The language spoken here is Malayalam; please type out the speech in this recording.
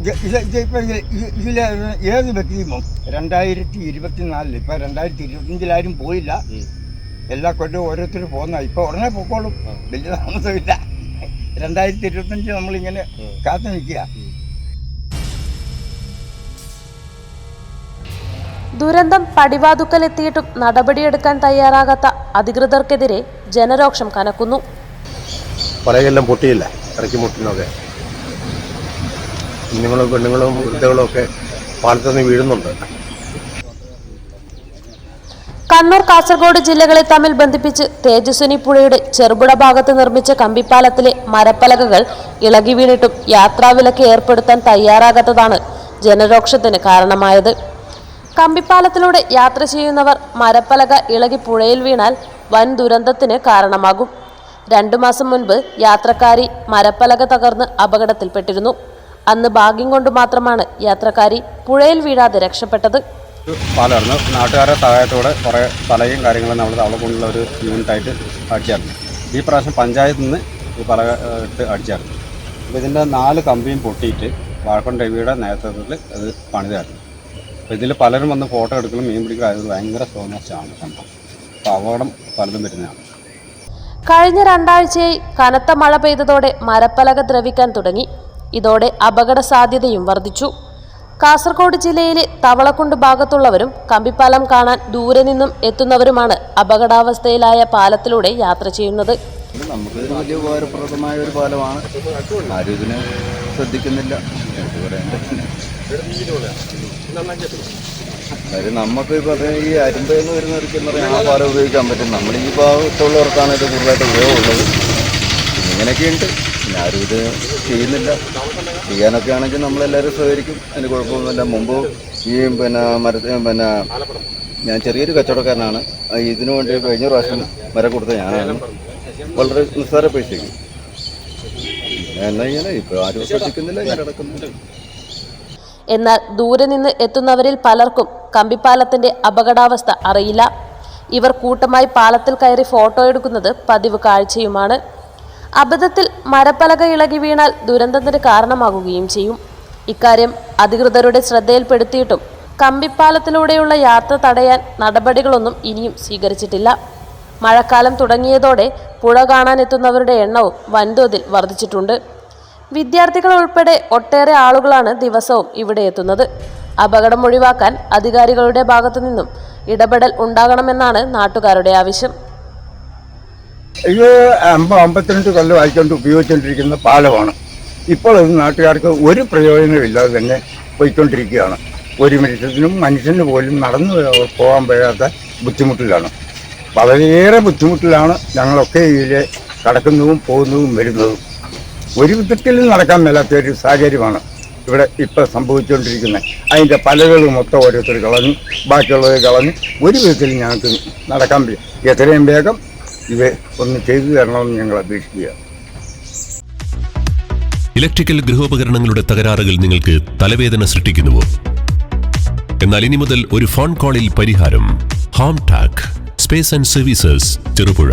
ഇത് ഇത് ഇതിപ്പോ ഇത് ഇത് ഇതിൽ ഏത് വ്യക്തിയും രണ്ടായിരത്തി ഇരുപത്തിനാലിൽ ഇപ്പൊ രണ്ടായിരത്തി ഇരുപത്തിയഞ്ചിലാരും പോയില്ല എല്ലാ കൊല്ലവും ഓരോരുത്തർ പോകുന്ന ഇപ്പൊ ഉടനെ പൊക്കോളും. വലിയ താമസമില്ല. രണ്ടായിരത്തി ഇരുപത്തഞ്ച് നമ്മളിങ്ങനെ കാത്തു നിൽക്കുക ദുരന്തം പടിവാതുക്കലെത്തിയിട്ടും നടപടിയെടുക്കാൻ തയ്യാറാകാത്ത അധികൃതർക്കെതിരെ ജനരോക്ഷം കനക്കുന്നു. പലകെല്ലാം പൊട്ടിയില്ല ഇറക്കി മുട്ടുന്നൊക്കെ കുഞ്ഞുങ്ങളും പെണ്ണുങ്ങളും വൃദ്ധകളും ഒക്കെ വീഴുന്നുണ്ട്. കണ്ണൂർ കാസർഗോഡ് ജില്ലകളെ തമ്മിൽ ബന്ധിപ്പിച്ച് തേജസ്വിനി പുഴയുടെ ചെറുപുഴ ഭാഗത്ത് നിർമ്മിച്ച കമ്പിപ്പാലത്തിലെ മരപ്പലകകൾ ഇളകി വീണിട്ടും യാത്രാവിലക്ക് ഏർപ്പെടുത്താൻ തയ്യാറാകാത്തതാണ് ജനരോക്ഷത്തിന് കാരണമായത്. കമ്പിപ്പാലത്തിലൂടെ യാത്ര ചെയ്യുന്നവർ മരപ്പലക ഇളകി പുഴയിൽ വീണാൽ വൻ ദുരന്തത്തിന് കാരണമാകും. രണ്ടു മാസം മുൻപ് യാത്രക്കാരി മരപ്പലക തകർന്ന് അപകടത്തിൽപ്പെട്ടിരുന്നു. അന്ന് ഭാഗ്യം കൊണ്ട് മാത്രമാണ് യാത്രക്കാരി പുഴയിൽ വീഴാതെ രക്ഷപ്പെട്ടത്. പാലമായിരുന്നു നാട്ടുകാരുടെ സഹായത്തോടെ കുറേ പലകയും കാര്യങ്ങളും നമ്മൾ തവളക്കൊണ്ടുള്ള ഒരു യൂണിറ്റായിട്ട് അടിച്ചായിരുന്നു ഈ പ്രാവശ്യം പഞ്ചായത്തിൽ നിന്ന് ഈ പലക ഇട്ട് അടിച്ചായിരുന്നു അപ്പോൾ ഇതിന്റെ നാല് കമ്പിയും പൊട്ടിയിട്ട് വാഴക്കൊണ്ട് രവിയുടെ നേതൃത്വത്തിൽ അത് പണിതായിരുന്നു അപ്പോൾ ഇതിൽ പലരും വന്ന് ഫോട്ടോ എടുക്കലും മീൻ പിടിക്കലും ഭയങ്കര സ്ലോനസ്റ്റാണ് സംഭവം. അപ്പോൾ അപകടം പലതും വരുന്നതാണ്. കഴിഞ്ഞ രണ്ടാഴ്ചയായി കനത്ത മഴ പെയ്തതോടെ മരപ്പലക ദ്രവിക്കാൻ തുടങ്ങി. ഇതോടെ അപകട സാധ്യതയും വർദ്ധിച്ചു. കാസർഗോഡ് ജില്ലയിലെ തവളക്കുണ്ട് ഭാഗത്തുള്ളവരും കമ്പിപ്പാലം കാണാൻ ദൂരെ നിന്നും എത്തുന്നവരുമാണ് അപകടാവസ്ഥയിലായ പാലത്തിലൂടെ യാത്ര ചെയ്യുന്നത്. നമുക്ക് വലിയ ഉപകാരപ്രദമായ ഒരു പാലമാണ്. ആരും ഇതിനെ ശ്രദ്ധിക്കുന്നില്ല. എന്ത് നമുക്ക് നമുക്ക് ഈ അരുമ്പ് ഈ അരുമ്പയെന്ന് വരുന്നവർക്ക് എന്ന് പറഞ്ഞാൽ ആ പാലം ഉപയോഗിക്കാൻ പറ്റും. നമ്മൾ ഈ ഭാഗത്തുള്ളവർക്കാണ് ഇത് കൂടുതലായിട്ട് ഉപയോഗമുള്ളത്. ഇങ്ങനെയൊക്കെ ഉണ്ട്. പിന്നെ ആരും ഇത് ചെയ്യുന്നില്ല. ചെയ്യാനൊക്കെ ആണെങ്കിൽ നമ്മളെല്ലാവരും സഹകരിക്കും. അതിന് കുഴപ്പമൊന്നുമില്ല. മുമ്പ് ഈ പിന്നെ മരത്തിന് പിന്നെ ഞാൻ ചെറിയൊരു കച്ചവടക്കാരനാണ്. ഇതിനു വേണ്ടി കഴിഞ്ഞ പ്രാവശ്യം മരം കൊടുത്ത ഞാനാണ്. വളരെ നിസ്സാര പൈസയ്ക്ക് എന്നാ ഇങ്ങനെ ഇപ്പോൾ ആരും ശ്രദ്ധിക്കുന്നില്ല ഞാൻ കിടക്കുന്നില്ല. എന്നാൽ ദൂരെ നിന്ന് എത്തുന്നവരിൽ പലർക്കും കമ്പിപ്പാലത്തിന്റെ അപകടാവസ്ഥ അറിയില്ല. ഇവർ കൂട്ടമായി പാലത്തിൽ കയറി ഫോട്ടോ എടുക്കുന്നത് പതിവ് കാഴ്ചയുമാണ്. അബദ്ധത്തിൽ മരപ്പലക ഇളകി വീണാൽ ദുരന്തത്തിന് കാരണമാകുകയും ചെയ്യും. ഇക്കാര്യം അധികൃതരുടെ ശ്രദ്ധയിൽപ്പെടുത്തിയിട്ടും കമ്പിപ്പാലത്തിലൂടെയുള്ള യാത്ര തടയാൻ നടപടികളൊന്നും ഇനിയും സ്വീകരിച്ചിട്ടില്ല. മഴക്കാലം തുടങ്ങിയതോടെ പുഴ കാണാനെത്തുന്നവരുടെ എണ്ണവും വൻതോതിൽ വർദ്ധിച്ചിട്ടുണ്ട്. വിദ്യാർത്ഥികൾ ഉൾപ്പെടെ ഒട്ടേറെ ആളുകളാണ് ദിവസവും ഇവിടെ എത്തുന്നത്. അപകടം ഒഴിവാക്കാൻ അധികാരികളുടെ ഭാഗത്തു നിന്നും ഇടപെടൽ ഉണ്ടാകണമെന്നാണ് നാട്ടുകാരുടെ ആവശ്യം. ഇത് അമ്പത് അമ്പത്തിരണ്ട് കൊല്ലം ആയിക്കൊണ്ട് ഉപയോഗിച്ചുകൊണ്ടിരിക്കുന്ന പാലമാണ്. ഇപ്പോൾ അത് നാട്ടുകാർക്ക് ഒരു പ്രയോജനമില്ലാതെ തന്നെ പോയിക്കൊണ്ടിരിക്കുകയാണ്. ഒരു മനുഷ്യത്തിനും മനുഷ്യന് പോലും നടന്നു പോകാൻ പറ്റാത്ത ബുദ്ധിമുട്ടിലാണ്. വളരെയേറെ ബുദ്ധിമുട്ടിലാണ് ഞങ്ങളൊക്കെ ഇതിലെ കടക്കുന്നതും പോകുന്നതും വരുന്നതും. ഒരു വിധത്തിലും നടക്കാൻ മേലാത്ത ഒരു സാഹചര്യമാണ് ഇവിടെ ഇപ്പം സംഭവിച്ചുകൊണ്ടിരിക്കുന്നത്. അതിന്റെ പലകൾ മൊത്തം ഓരോരുത്തർ കളഞ്ഞു ബാക്കിയുള്ളത് കളഞ്ഞു ഒരു വിധത്തിലും ഞങ്ങൾക്ക് നടക്കാൻ എത്രയും വേഗം ഇത് ഒന്ന് ചെയ്തു തരണമെന്ന് ഞങ്ങൾ അപേക്ഷിക്കുക ഇലക്ട്രിക്കൽ ഗൃഹോപകരണങ്ങളുടെ തകരാറുകൾ നിങ്ങൾക്ക് തലവേദന സൃഷ്ടിക്കുന്നുവോ? എന്നാൽ ഇനി മുതൽ ഒരു ഫോൺ കോളിൽ പരിഹാരം. Home tech space and services Cherupuzha.